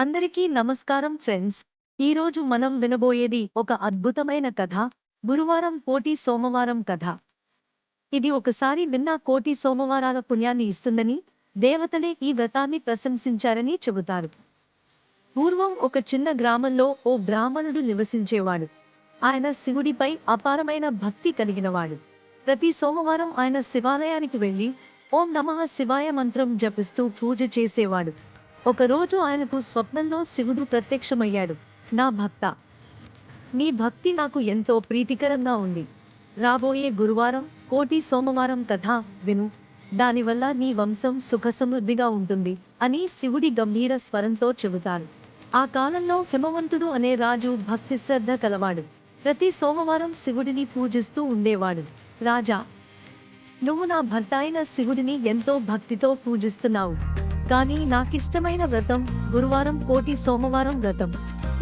అందరికీ నమస్కారం ఫ్రెండ్స్. ఈరోజు మనం వినబోయేది ఒక అద్భుతమైన కథ గురువారం కోటి సోమవారం కథ. ఇది ఒకసారి విన్న కోటి సోమవారాల పుణ్యాన్ని ఇస్తుందని దేవతలే ఈ వ్రతాన్ని ప్రశంసించారని చెబుతారు. పూర్వం ఒక చిన్న గ్రామంలో ఓ బ్రాహ్మణుడు నివసించేవాడు. ఆయన శివుడిపై అపారమైన భక్తి కలిగినవాడు. ప్రతి సోమవారం ఆయన శివాలయానికి వెళ్ళి ఓం నమః శివాయ మంత్రం జపిస్తూ పూజ చేసేవాడు. ఒకరోజు ఆయనకు స్వప్నంలో శివుడు ప్రత్యక్షమయ్యాడు. నా భక్త నీ భక్తి నాకు ఎంతో ప్రీతికరంగా ఉంది. రాబోయే గురువారం కోటి సోమవారం కథ విను. దానివల్ల నీ వంశం సుఖ సమృద్ధిగా ఉంటుంది అని శివుడి గంభీర స్వరంతో చెబుతారు. ఆ కాలంలో హిమవంతుడు అనే రాజు భక్తి శ్రద్ధ కలవాడు. ప్రతి సోమవారం శివుడిని పూజిస్తూ ఉండేవాడు. రాజా నువ్వు నా భర్త అయిన శివుడిని ఎంతో భక్తితో పూజిస్తున్నావు. కానీ నాకిష్టమైన వ్రతం గురువారం కోటి సోమవారం వ్రతం.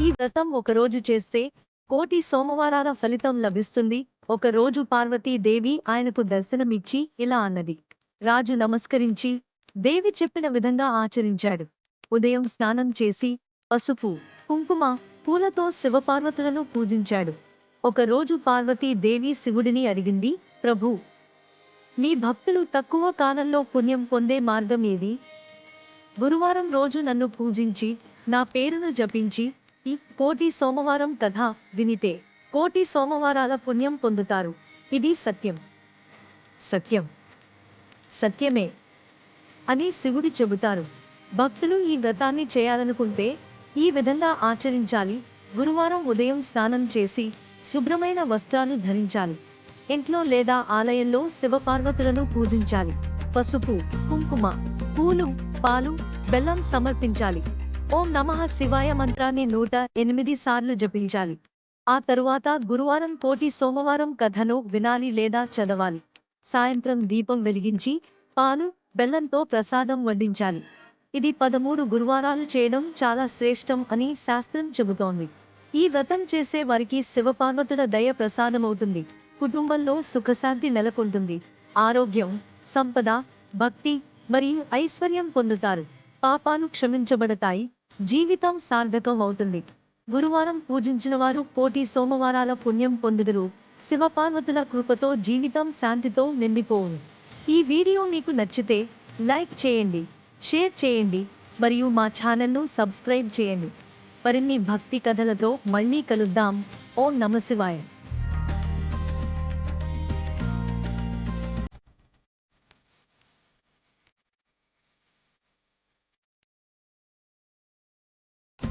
ఈ వ్రతం ఒకరోజు చేస్తే కోటి సోమవారాల ఫలితం లభిస్తుంది. ఒకరోజు పార్వతీదేవి ఆయనకు దర్శనమిచ్చి ఇలా అన్నది. రాజు నమస్కరించి దేవి చెప్పిన విధంగా ఆచరించాడు. ఉదయం స్నానం చేసి పసుపు కుంకుమ పూలతో శివపార్వతులను పూజించాడు. ఒకరోజు పార్వతీదేవి శివుడిని అడిగింది ప్రభు మీ భక్తులు తక్కువ కాలంలో పుణ్యం పొందే మార్గం ఏది? గురువారం రోజు నన్ను పూజించి నా పేరును జపించి ఈ కోటి సోమవారం కథ వినితే కోటి సోమవారాల పుణ్యం పొందుతారు. ఇది సత్యం. సత్యం. సత్యమే అని శివుడు చెబుతారు. భక్తులు ఈ వ్రతాన్ని చేయాలనుకుంటే ఈ విధంగా ఆచరించాలి. గురువారం ఉదయం స్నానం చేసి శుభ్రమైన వస్త్రాలు ధరించాలి. ఇంట్లో లేదా ఆలయంలో శివపార్వతులను పూజించాలి. పసుపు కుంకుమ పూలు పాలు బెల్లం సమర్పించాలి. ఓం నమః శివాయ మంత్రాన్ని నూట ఎనిమిది సార్లు జపించాలి. ఆ తరువాత గురువారం పోటీ సోమవారం కథను వినాలి లేదా చదవాలి. సాయంత్రం దీపం వెలిగించి పాలు బెల్లంతో ప్రసాదం వడ్డించాలి. ఇది పదమూడు గురువారాలు చేయడం చాలా శ్రేష్టం అని శాస్త్రం చెబుతోంది. ఈ వ్రతం చేసే వారికి శివపార్వతుల దయ ప్రసాదమవుతుంది. కుటుంబంలో సుఖశాంతి నెలకొంటుంది. ఆరోగ్యం సంపద భక్తి మరియు ఐశ్వర్యం పొందుతారు. పాపాలు క్షమించబడతాయి. జీవితం సార్థకం అవుతుంది. గురువారం పూజించిన వారు కోటి సోమవారాల పుణ్యం పొందుదురు. శివపార్వతుల కృపతో జీవితం శాంతితో నిండిపోవు ఈ వీడియో మీకు నచ్చితే లైక్ చేయండి షేర్ చేయండి మరియు మా ఛానల్ను సబ్స్క్రైబ్ చేయండి. మరిన్ని భక్తి కథలతో మళ్ళీ కలుద్దాం. ఓం నమశివాయ.